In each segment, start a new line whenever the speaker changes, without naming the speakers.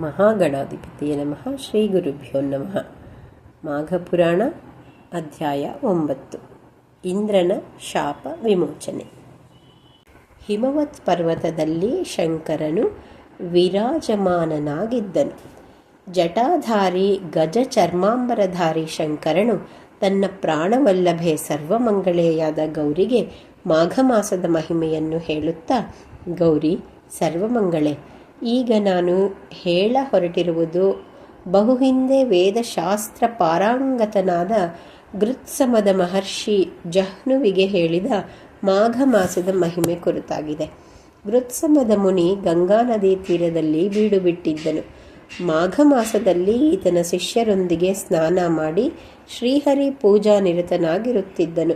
ಮಹಾಗಣಾಧಿಪತಿಯ ನಮಃ. ಶ್ರೀ ಗುರುಭ್ಯೋ ನಮಃ. ಮಾಘಪುರಾಣ ಅಧ್ಯಾಯ ಒಂಬತ್ತು. ಇಂದ್ರನ ಶಾಪ ವಿಮೋಚನೆ. ಹಿಮವತ್ ಪರ್ವತದಲ್ಲಿ ಶಂಕರನು ವಿರಾಜಮಾನನಾಗಿದ್ದನು. ಜಟಾಧಾರಿ ಗಜ ಚರ್ಮಾಂಬರಧಾರಿ ಶಂಕರನು ತನ್ನ ಪ್ರಾಣವಲ್ಲಭೆ ಸರ್ವಮಂಗಳೆಯಾದ ಗೌರಿಗೆ ಮಾಘ ಮಾಸದ ಮಹಿಮೆಯನ್ನು ಹೇಳುತ್ತಾ, ಗೌರಿ, ಸರ್ವಮಂಗಳೆ ಈಗ ನಾನು ಹೇಳ ಹೊರಟಿರುವುದು ಬಹು ಹಿಂದೆ ವೇದಶಾಸ್ತ್ರ ಪಾರಾಂಗತನಾದ ಗೃತ್ಸಮದ ಮಹರ್ಷಿ ಜಹ್ನುವಿಗೆ ಹೇಳಿದ ಮಾಘ ಮಾಸದ ಮಹಿಮೆ ಕುರಿತಾಗಿದೆ. ಗೃತ್ಸಮದ ಮುನಿ ಗಂಗಾ ನದಿ ತೀರದಲ್ಲಿ ಬೀಡು ಬಿಟ್ಟಿದ್ದನು. ಮಾಘ ಮಾಸದಲ್ಲಿ ಈತನ ಶಿಷ್ಯರೊಂದಿಗೆ ಸ್ನಾನ ಮಾಡಿ ಶ್ರೀಹರಿ ಪೂಜಾ ನಿರತನಾಗಿರುತ್ತಿದ್ದನು.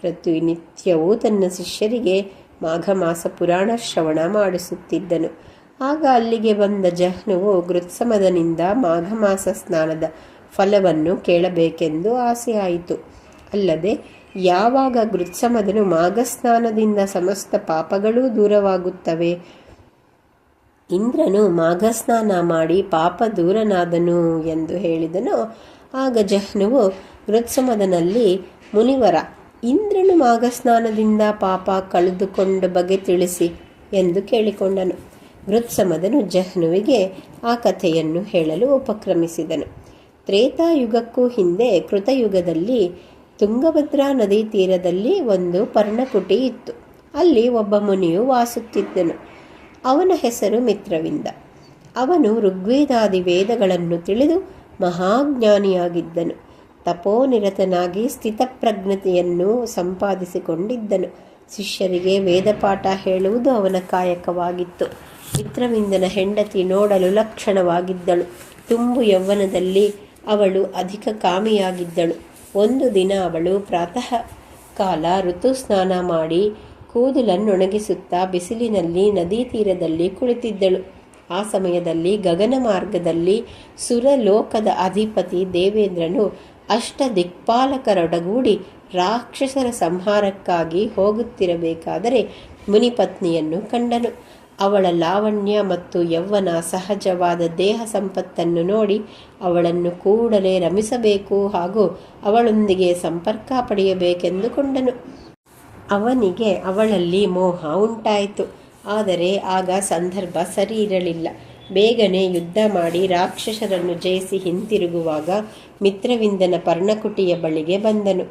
ಪ್ರತಿನಿತ್ಯವೂ ತನ್ನ ಶಿಷ್ಯರಿಗೆ ಮಾಘ ಮಾಸ ಪುರಾಣ ಶ್ರವಣ ಮಾಡಿಸುತ್ತಿದ್ದನು. ಆಗ ಅಲ್ಲಿಗೆ ಬಂದ ಜಹ್ನುವು ಗೃತ್ಸಮದನಿಂದ ಮಾಘ ಮಾಸ ಸ್ನಾನದ ಫಲವನ್ನು ಕೇಳಬೇಕೆಂದು ಆಸೆಯಾಯಿತು. ಅಲ್ಲದೆ, ಯಾವಾಗ ಗೃತ್ಸಮದನು ಮಾಘ ಸ್ನಾನದಿಂದ ಸಮಸ್ತ ಪಾಪಗಳೂ ದೂರವಾಗುತ್ತವೆ? ಇಂದ್ರನು ಮಾಘ ಸ್ನಾನ ಮಾಡಿ ಪಾಪ ದೂರನಾದನು ಎಂದು ಹೇಳಿದನು. ಆಗ ಜಹ್ನುವು ಗೃತ್ಸಮದನಲ್ಲಿ ಮುನಿವರ, ಇಂದ್ರನು ಮಾಘ ಸ್ನಾನದಿಂದ ಪಾಪ ಕಳೆದುಕೊಂಡ ಬಗೆ ತಿಳಿಸಿ ಎಂದು ಕೇಳಿಕೊಂಡನು. ಗೃತ್ಸಮದನು ಜಹ್ನುವಿಗೆ ಆ ಕಥೆಯನ್ನು ಹೇಳಲು ಉಪಕ್ರಮಿಸಿದನು. ತ್ರೇತಾಯುಗಕ್ಕೂ ಹಿಂದೆ ಕೃತಯುಗದಲ್ಲಿ ತುಂಗಭದ್ರಾ ನದಿ ತೀರದಲ್ಲಿ ಒಂದು ಪರ್ಣಕುಟಿ ಇತ್ತು. ಅಲ್ಲಿ ಒಬ್ಬ ಮುನಿಯು ವಾಸುತ್ತಿದ್ದನು. ಅವನ ಹೆಸರು ಮಿತ್ರವಿಂದ. ಅವನು ಋಗ್ವೇದಾದಿ ವೇದಗಳನ್ನು ತಿಳಿದು ಮಹಾಜ್ಞಾನಿಯಾಗಿದ್ದನು. ತಪೋನಿರತನಾಗಿ ಸ್ಥಿತಪ್ರಜ್ಞತೆಯನ್ನು ಸಂಪಾದಿಸಿಕೊಂಡಿದ್ದನು. ಶಿಷ್ಯರಿಗೆ ವೇದಪಾಠ ಹೇಳುವುದು ಅವನ ಕಾಯಕವಾಗಿತ್ತು. ಚಿತ್ರವಿಂದನ ಹೆಂಡತಿ ನೋಡಲು ಲಕ್ಷಣವಾಗಿದ್ದಳು. ತುಂಬು ಯೌವನದಲ್ಲಿ ಅವಳು ಅಧಿಕ ಕಾಮಿಯಾಗಿದ್ದಳು. ಒಂದು ದಿನ ಅವಳು ಪ್ರಾತಃ ಕಾಲ ಋತು ಸ್ನಾನ ಮಾಡಿ ಕೂದಲನ್ನೊಣಗಿಸುತ್ತಾ ಬಿಸಿಲಿನಲ್ಲಿ ನದಿ ತೀರದಲ್ಲಿ ಕುಳಿತಿದ್ದಳು. ಆ ಸಮಯದಲ್ಲಿ ಗಗನ ಮಾರ್ಗದಲ್ಲಿ ಸುರಲೋಕದ ಅಧಿಪತಿ ದೇವೇಂದ್ರನು ಅಷ್ಟ ದಿಕ್ಪಾಲಕರೊಡಗೂಡಿ ರಾಕ್ಷಸರ ಸಂಹಾರಕ್ಕಾಗಿ ಹೋಗುತ್ತಿರಬೇಕಾದರೆ ಮುನಿಪತ್ನಿಯನ್ನು ಕಂಡನು. ಅವಳ ಲಾವಣ್ಯ ಮತ್ತು ಯೌವನ ಸಹಜವಾದ ದೇಹ ಸಂಪತ್ತನ್ನು ನೋಡಿ ಅವಳನ್ನು ಕೂಡಲೇ ರಮಿಸಬೇಕು ಹಾಗೂ ಅವಳೊಂದಿಗೆ ಸಂಪರ್ಕ ಪಡೆಯಬೇಕೆಂದುಕೊಂಡನು. ಅವನಿಗೆ ಅವಳಲ್ಲಿ ಮೋಹ ಉಂಟಾಯಿತು. ಆದರೆ ಆಗ ಸಂದರ್ಭ ಸರಿ ಇರಲಿಲ್ಲ ಬೇಗನೆ ಯುದ್ಧ ಮಾಡಿ ರಾಕ್ಷಸರನ್ನು ಜಯಿಸಿ ಹಿಂತಿರುಗುವಾಗ ಮಿತ್ರವಿಂದನ ಪರ್ಣಕುಟಿಯ ಬಳಿಗೆ ಬಂದನು.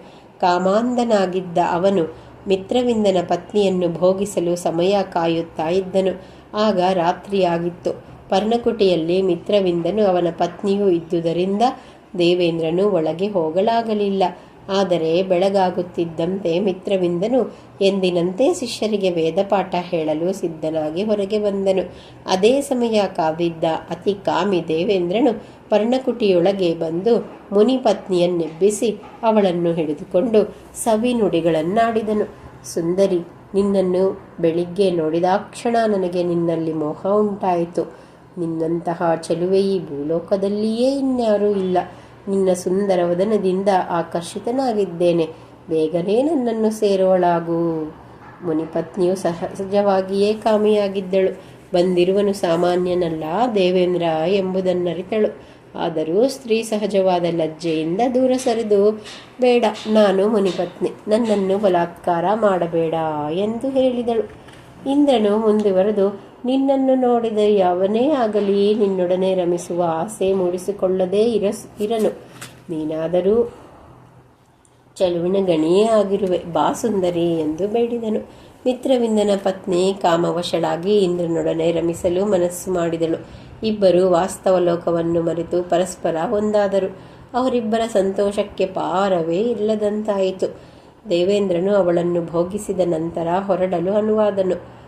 ಕಾಮಾಂಧನಾಗಿದ್ದ ಅವನು ಮಿತ್ರವಿಂದನ ಪತ್ನಿಯನ್ನು ಭೋಗಿಸಲು ಸಮಯ ಕಾಯುತ್ತಾ ಇದ್ದನು. ಆಗ ರಾತ್ರಿಯಾಗಿತ್ತು. ಪರ್ಣಕುಟಿಯಲ್ಲಿ ಮಿತ್ರವಿಂದನು ಅವನ ಪತ್ನಿಯೂ ಇದ್ದುದರಿಂದ ದೇವೇಂದ್ರನು ಒಳಗೆ ಹೋಗಲಾಗಲಿಲ್ಲ. ಆದರೆ ಬೆಳಗಾಗುತ್ತಿದ್ದಂತೆ ಮಿತ್ರವಿಂದನು, ಎಂದಿನಂತೆ ಶಿಷ್ಯರಿಗೆ ವೇದಪಾಠ ಹೇಳಲು ಸಿದ್ಧನಾಗಿ ಹೊರಗೆ ಬಂದನು. ಅದೇ ಸಮಯ ಕಾವಿದ್ದ ಅತಿ ಕಾಮಿ ದೇವೇಂದ್ರನು ಪರ್ಣಕುಟಿಯೊಳಗೆ ಬಂದು ಮುನಿಪತ್ನಿಯನ್ನೆಬ್ಬಿಸಿ ಅವಳನ್ನು ಹಿಡಿದುಕೊಂಡು ಸವಿ ನುಡಿಗಳನ್ನಾಡಿದನು. ಸುಂದರಿ, ನಿನ್ನನ್ನು ಬೆಳಿಗ್ಗೆ ನೋಡಿದಾಕ್ಷಣ ನನಗೆ ನಿನ್ನಲ್ಲಿ ಮೋಹ ಉಂಟಾಯಿತು. ನಿನ್ನಂತಹ ಚೆಲುವೆ ಭೂಲೋಕದಲ್ಲಿಯೇ ಇನ್ಯಾರೂ ಇಲ್ಲ. ನಿನ್ನ ಸುಂದರ ವದನದಿಂದ ಆಕರ್ಷಿತನಾಗಿದ್ದೇನೆ. ಬೇಗನೆ ನನ್ನನ್ನು ಸೇರೋಳಾಗು ಮುನಿಪತ್ನಿಯು ಸಹಜವಾಗಿಯೇ ಕಾಮಿಯಾಗಿದ್ದಳು. ಬಂದಿರುವನು ಸಾಮಾನ್ಯನಲ್ಲ ದೇವೇಂದ್ರ ಎಂಬುದನ್ನರಿತಳು. ಆದರೂ ಸ್ತ್ರೀ ಸಹಜವಾದ ಲಜ್ಜೆಯಿಂದ ದೂರ ಸರಿದು, ಬೇಡ, ನಾನು ಮುನಿಪತ್ನಿ ನನ್ನನ್ನು ಬಲಾತ್ಕಾರ ಮಾಡಬೇಡ ಎಂದು ಹೇಳಿದಳು. ಇಂದ್ರನು ಮುಂದುವರೆದು ನಿನ್ನನ್ನು ನೋಡಿದ ಯಾವನೇ ಆಗಲಿ ನಿನ್ನೊಡನೆ ರಮಿಸುವ ಆಸೆ ಮೂಡಿಸಿಕೊಳ್ಳದೇ ಇರ, ಇರನು. ನೀನಾದರೂ ಚಲುವಿನ ಗಣಿಯೇ ಆಗಿರುವೆ. ಬಾ ಸುಂದರಿ ಎಂದು ಬೇಡಿದನು. ಮಿತ್ರವಿಂದನ ಪತ್ನಿ ಕಾಮವಶಳಾಗಿ ಇಂದ್ರನೊಡನೆ ರಮಿಸಲು ಮನಸ್ಸು ಮಾಡಿದಳು. ಇಬ್ಬರು ವಾಸ್ತವ ಲೋಕವನ್ನು ಮರೆತು ಪರಸ್ಪರ ಒಂದಾದರು. ಅವರಿಬ್ಬರ ಸಂತೋಷಕ್ಕೆ ಪಾರವೇ ಇಲ್ಲದಂತಾಯಿತು. ದೇವೇಂದ್ರನು ಅವಳನ್ನು ಭೋಗಿಸಿದ ನಂತರ ಹೊರಡಲು ಅನುವಾದನು.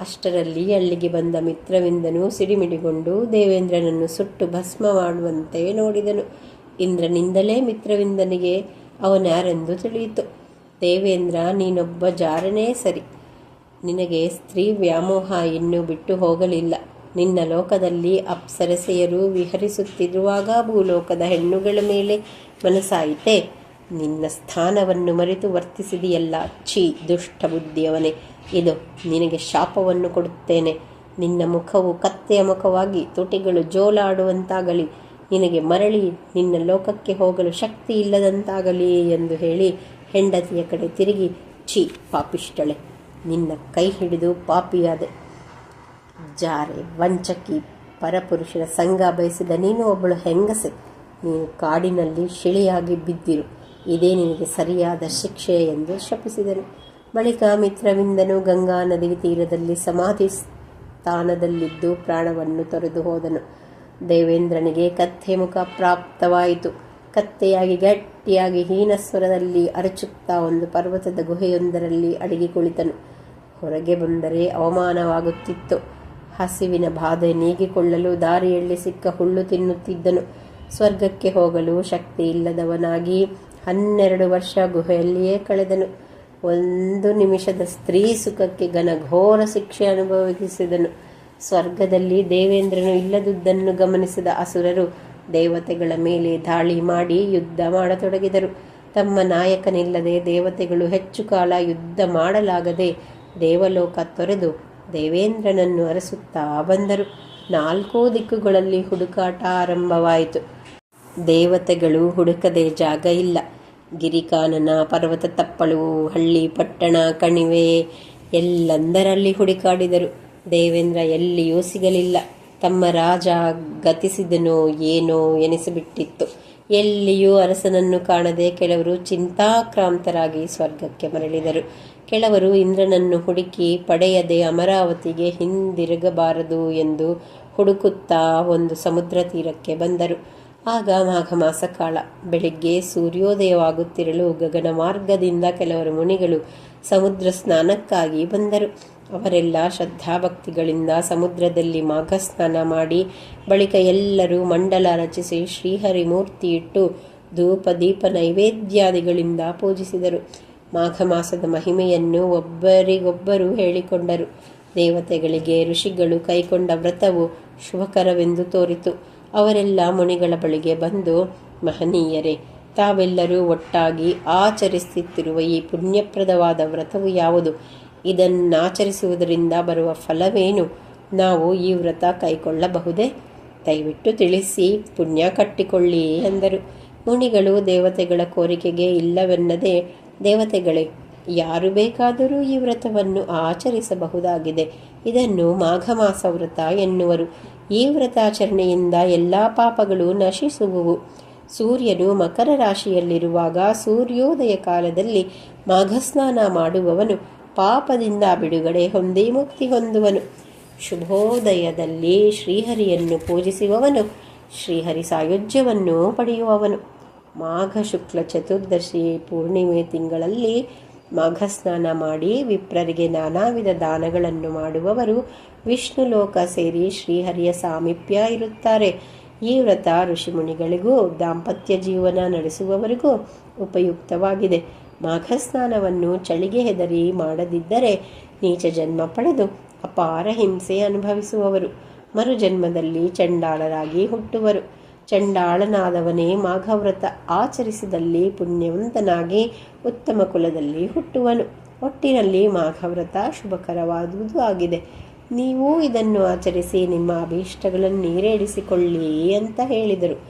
ಅಷ್ಟರಲ್ಲಿ ಅಲ್ಲಿಗೆ ಬಂದ ಮಿತ್ರವಿಂದನು ಸಿಡಿಮಿಡಿಗೊಂಡು ದೇವೇಂದ್ರನನ್ನು ಸುಟ್ಟು ಭಸ್ಮ ಮಾಡುವಂತೆ ನೋಡಿದನು. ಇಂದ್ರನಿಂದಲೇ ಮಿತ್ರವಿಂದನಿಗೆ ಅವನ್ಯಾರೆಂದು ತಿಳಿಯಿತು. ದೇವೇಂದ್ರ, ನೀನೊಬ್ಬ ಜಾರನೇ ಸರಿ. ನಿನಗೆ ಸ್ತ್ರೀ ವ್ಯಾಮೋಹ ಇನ್ನೂ ಬಿಟ್ಟು ಹೋಗಲಿಲ್ಲ. ನಿನ್ನ ಲೋಕದಲ್ಲಿ ಅಪ್ಸರಸೆಯರು ವಿಹರಿಸುತ್ತಿರುವಾಗ ಭೂಲೋಕದ ಹೆಣ್ಣುಗಳ ಮೇಲೆ ಮನಸ್ಸಾಯಿತೆ? ನಿನ್ನ ಸ್ಥಾನವನ್ನು ಮರೆತು ವರ್ತಿಸಿದೆಯಲ್ಲ, ಛೀ, ದುಷ್ಟ ಬುದ್ಧಿಯವನೇ. ಇದು ನಿನಗೆ ಶಾಪವನ್ನು ಕೊಡುತ್ತೇನೆ. ನಿನ್ನ ಮುಖವು ಕತ್ತೆಯ ಮುಖವಾಗಿ ತುಟಿಗಳು ಜೋಲಾಡುವಂತಾಗಲಿ. ನಿನಗೆ ಮರಳಿ ನಿನ್ನ ಲೋಕಕ್ಕೆ ಹೋಗಲು ಶಕ್ತಿ ಇಲ್ಲದಂತಾಗಲಿ ಎಂದು ಹೇಳಿ ಹೆಂಡತಿಯ ಕಡೆ ತಿರುಗಿ, ಛೀ ಪಾಪಿಷ್ಟಳೆ ನಿನ್ನ ಕೈ ಹಿಡಿದು ಪಾಪಿಯಾದೆ. ಜಾರೆ, ವಂಚಕಿ, ಪರಪುರುಷರ ಸಂಘ ಬಯಸಿದ ನೀನು ಒಬ್ಬಳು ಹೆಂಗಸೆ. ನೀನು ಕಾಡಿನಲ್ಲಿ ಶಿಳಿಯಾಗಿ ಬಿದ್ದಿರು. ಇದೇ ನಿನಗೆ ಸರಿಯಾದ ಶಿಕ್ಷೆ ಎಂದು ಶಪಿಸಿದನು ಬಳಿಕ ಮಿತ್ರವಿಂದನು ಗಂಗಾ ನದಿ ತೀರದಲ್ಲಿ ಸಮಾಧಿ ಸ್ಥಾನದಲ್ಲಿದ್ದು ಪ್ರಾಣವನ್ನು ತೊರೆದು ಹೋದನು. ದೇವೇಂದ್ರನಿಗೆ ಕತ್ತೆ ಮುಖ ಪ್ರಾಪ್ತವಾಯಿತು. ಕತ್ತೆಯಾಗಿ ಗಟ್ಟಿಯಾಗಿ ಹೀನಸ್ವರದಲ್ಲಿ ಅರಚುತ್ತಾ ಒಂದು ಪರ್ವತದ ಗುಹೆಯೊಂದರಲ್ಲಿ ಅಡಗಿ ಕುಳಿತನು. ಹೊರಗೆ ಬಂದರೆ ಅವಮಾನವಾಗುತ್ತಿತ್ತು. ಹಸಿವಿನ ಬಾಧೆ ನೀಗಿಕೊಳ್ಳಲು ದಾರಿಯಲ್ಲಿ ಸಿಕ್ಕ ಹುಲ್ಲು ತಿನ್ನುತ್ತಿದ್ದನು. ಸ್ವರ್ಗಕ್ಕೆ ಹೋಗಲು ಶಕ್ತಿ ಇಲ್ಲದವನಾಗಿ ಹನ್ನೆರಡು ವರ್ಷ ಗುಹೆಯಲ್ಲಿಯೇ ಕಳೆದನು. ಒಂದು ನಿಮಿಷದ ಸ್ತ್ರೀ ಸುಖಕ್ಕೆ ಘನಘೋರ ಶಿಕ್ಷೆ ಅನುಭವಿಸಿದನು. ಸ್ವರ್ಗದಲ್ಲಿ ದೇವೇಂದ್ರನು ಇಲ್ಲದುದನ್ನು ಗಮನಿಸಿದ ಅಸುರರು ದೇವತೆಗಳ ಮೇಲೆ ದಾಳಿ ಮಾಡಿ ಯುದ್ಧ ಮಾಡತೊಡಗಿದರು. ತಮ್ಮ ನಾಯಕನಿಲ್ಲದೆ ದೇವತೆಗಳು ಹೆಚ್ಚು ಕಾಲ ಯುದ್ಧ ಮಾಡಲಾಗದೆ ದೇವಲೋಕ ತೊರೆದು ದೇವೇಂದ್ರನನ್ನು ಅರಸುತ್ತಾ ಬಂದರು. ನಾಲ್ಕೂ ದಿಕ್ಕುಗಳಲ್ಲಿ ಹುಡುಕಾಟ ಆರಂಭವಾಯಿತು. ದೇವತೆಗಳು ಹುಡುಕದೆ ಜಾಗ ಇಲ್ಲ. ಗಿರಿಕಾನನ, ಪರ್ವತ ತಪ್ಪಳು ಹಳ್ಳಿ ಪಟ್ಟಣ, ಕಣಿವೆ ಎಲ್ಲಂದರಲ್ಲಿ ಹುಡುಕಾಡಿದರು. ದೇವೇಂದ್ರ ಎಲ್ಲಿಯೂ ಸಿಗಲಿಲ್ಲ. ತಮ್ಮ ರಾಜ ಗತಿಸಿದನೋ ಏನೋ ಎನಿಸಿಬಿಟ್ಟಿತ್ತು. ಎಲ್ಲಿಯೂ ಅರಸನನ್ನು ಕಾಣದೆ ಕೆಲವರು ಚಿಂತಾಕ್ರಾಂತರಾಗಿ ಸ್ವರ್ಗಕ್ಕೆ ಮರಳಿದರು. ಕೆಲವರು ಇಂದ್ರನನ್ನು ಹುಡುಕಿ ಪಡೆಯದೆ ಅಮರಾವತಿಗೆ ಹಿಂದಿರುಗಬಾರದು ಎಂದು ಹುಡುಕುತ್ತಾ ಒಂದು ಸಮುದ್ರ ತೀರಕ್ಕೆ ಬಂದರು. ಆಗ ಮಾಘ ಕಾಲ ಬೆಳಿಗ್ಗೆ ಸೂರ್ಯೋದಯವಾಗುತ್ತಿರಲು ಗಗನ ಮಾರ್ಗದಿಂದ ಕೆಲವರು ಮುನಿಗಳು ಸಮುದ್ರ ಸ್ನಾನಕ್ಕಾಗಿ ಬಂದರು. ಅವರೆಲ್ಲ ಶ್ರದ್ಧಾಭಕ್ತಿಗಳಿಂದ ಸಮುದ್ರದಲ್ಲಿ ಮಾಘ ಸ್ನಾನ ಮಾಡಿ, ಬಳಿಕ ಎಲ್ಲರೂ ಮಂಡಲ ರಚಿಸಿ ಶ್ರೀಹರಿ ಮೂರ್ತಿ ಇಟ್ಟು ಧೂಪ ದೀಪ ನೈವೇದ್ಯಾದಿಗಳಿಂದ ಪೂಜಿಸಿದರು. ಮಾಘ ಮಾಸದ ಮಹಿಮೆಯನ್ನು ಒಬ್ಬರಿಗೊಬ್ಬರು ಹೇಳಿಕೊಂಡರು. ದೇವತೆಗಳಿಗೆ ಋಷಿಗಳು ಕೈಕೊಂಡ ವ್ರತವು ಶುಭಕರವೆಂದು ತೋರಿತು. ಅವರೆಲ್ಲ ಮುನಿಗಳ ಬಳಿಗೆ ಬಂದು, ಮಹನೀಯರೇ, ತಾವೆಲ್ಲರೂ ಒಟ್ಟಾಗಿ ಆಚರಿಸುತ್ತಿರುವ ಈ ಪುಣ್ಯಪ್ರದವಾದ ವ್ರತವು ಯಾವುದು? ಇದನ್ನಾಚರಿಸುವುದರಿಂದ ಬರುವ ಫಲವೇನು? ನಾವು ಈ ವ್ರತ ಕೈಕೊಳ್ಳಬಹುದೇ? ದಯವಿಟ್ಟು ತಿಳಿಸಿ, ಪುಣ್ಯ ಕಟ್ಟಿಕೊಳ್ಳಿ ಎಂದರು. ಮುನಿಗಳು ದೇವತೆಗಳ ಕೋರಿಕೆಗೆ ಇಲ್ಲವೆನ್ನದೆ, ದೇವತೆಗಳೇ ಯಾರು ಬೇಕಾದರೂ ಈ ವ್ರತವನ್ನು ಆಚರಿಸಬಹುದಾಗಿದೆ. ಇದನ್ನು ಮಾಘ ಮಾಸ ವ್ರತ ಎನ್ನುವರು. ಈ ವ್ರತಾಚರಣೆಯಿಂದ ಎಲ್ಲ ಪಾಪಗಳು ನಶಿಸುವುವು. ಸೂರ್ಯನು ಮಕರ ರಾಶಿಯಲ್ಲಿರುವಾಗ ಸೂರ್ಯೋದಯ ಕಾಲದಲ್ಲಿ ಮಾಘಸ್ನಾನ ಮಾಡುವವನು. ಪಾಪದಿಂದ ಬಿಡುಗಡೆ ಹೊಂದಿ ಮುಕ್ತಿ ಹೊಂದುವನು. ಶುಭೋದಯದಲ್ಲಿ ಶ್ರೀಹರಿಯನ್ನು ಪೂಜಿಸುವವನು. ಶ್ರೀಹರಿ ಸಾಯುಜ್ಯವನ್ನು ಪಡೆಯುವವನು. ಮಾಘ ಶುಕ್ಲ ಚತುರ್ದಶಿ ಪೂರ್ಣಿಮೆ ತಿಂಗಳಲ್ಲಿ ಮಾಘ ಸ್ನಾನ ಮಾಡಿ ವಿಪ್ರರಿಗೆ ನಾನಾ ವಿಧ ದಾನಗಳನ್ನು ಮಾಡುವವರು ವಿಷ್ಣು ಲೋಕ ಸೇರಿ ಶ್ರೀಹರಿಯ ಸಾಮೀಪ್ಯ ಇರುತ್ತಾರೆ. ಈ ವ್ರತ ಋಷಿಮುನಿಗಳಿಗೂ ದಾಂಪತ್ಯ ಜೀವನ ನಡೆಸುವವರಿಗೂ ಉಪಯುಕ್ತವಾಗಿದೆ. ಮಾಘಸ್ನಾನವನ್ನು ಚಳಿಗೆ ಹೆದರಿ ಮಾಡದಿದ್ದರೆ ನೀಚ ಜನ್ಮ ಪಡೆದು ಅಪಾರ ಹಿಂಸೆ ಅನುಭವಿಸುವವರು. ಮರುಜನ್ಮದಲ್ಲಿ ಚಂಡಾಳರಾಗಿ ಹುಟ್ಟುವರು. ಚಂಡಾಳನಾದವನೇ ಮಾಘವ್ರತ ಆಚರಿಸಿದಲ್ಲಿ ಪುಣ್ಯವಂತನಾಗಿ ಉತ್ತಮ ಕುಲದಲ್ಲಿ ಹುಟ್ಟುವನು. ಒಟ್ಟಿನಲ್ಲಿ ಮಾಘವ್ರತ ಶುಭಕರವಾದುದು ಆಗಿದೆ. ನೀವು ಇದನ್ನು ಆಚರಿಸಿ ನಿಮ್ಮ ಅಭೀಷ್ಟಗಳನ್ನು ಈಡೇರಿಸಿಕೊಳ್ಳಿ ಅಂತ ಹೇಳಿದರು.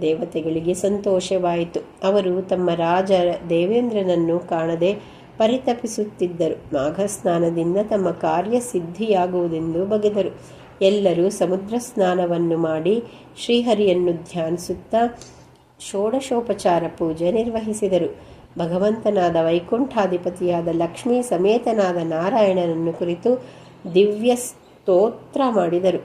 ದೇವತೆಗಳಿಗೆ ಸಂತೋಷವಾಯಿತು. ಅವರು ತಮ್ಮ ರಾಜ ದೇವೇಂದ್ರನನ್ನು ಕಾಣದೆ ಪರಿತಪಿಸುತ್ತಿದ್ದರು. ಮಾಘ ಸ್ನಾನದಿಂದ ತಮ್ಮ ಕಾರ್ಯ ಸಿದ್ಧಿಯಾಗುವುದೆಂದು ಬಗೆದರು. ಎಲ್ಲರೂ ಸಮುದ್ರ ಸ್ನಾನವನ್ನು ಮಾಡಿ ಶ್ರೀಹರಿಯನ್ನು ಧ್ಯಾನಿಸುತ್ತಾ ಷೋಡಶೋಪಚಾರ ಪೂಜೆ ನಿರ್ವಹಿಸಿದರು. ಭಗವಂತನಾದ ವೈಕುಂಠಾಧಿಪತಿಯಾದ ಲಕ್ಷ್ಮೀ ಸಮೇತನಾದ ನಾರಾಯಣನನ್ನು ಕುರಿತು ದಿವ್ಯ ಸ್ತೋತ್ರ ಮಾಡಿದರು.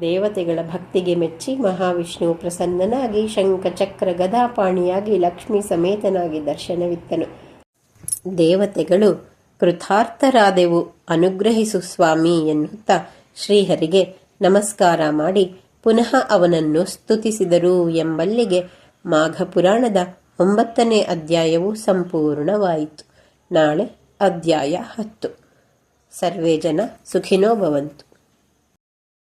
ದೇವತೆಗಳ ಭಕ್ತಿಗೆ ಮೆಚ್ಚಿ ಮಹಾವಿಷ್ಣು ಪ್ರಸನ್ನನಾಗಿ ಶಂಖಚಕ್ರ ಗದಾಪಾಣಿಯಾಗಿ ಲಕ್ಷ್ಮೀ ಸಮೇತನಾಗಿ ದರ್ಶನವಿತ್ತನು. ದೇವತೆಗಳು ಕೃತಾರ್ಥರಾದೆವು, ಅನುಗ್ರಹಿಸು ಸ್ವಾಮಿ ಎನ್ನುತ್ತಾ ಶ್ರೀಹರಿಗೆ ನಮಸ್ಕಾರ ಮಾಡಿ ಪುನಃ ಅವನನ್ನು ಸ್ತುತಿಸಿದರು ಎಂಬಲ್ಲಿಗೆ ಮಾಘ ಪುರಾಣದ ಒಂಬತ್ತನೇ ಅಧ್ಯಾಯವು ಸಂಪೂರ್ಣವಾಯಿತು. ನಾಳೆ ಅಧ್ಯಾಯ ಹತ್ತು. ಸರ್ವೇ ಜನ ಸುಖಿನೋ ಭವಂತು.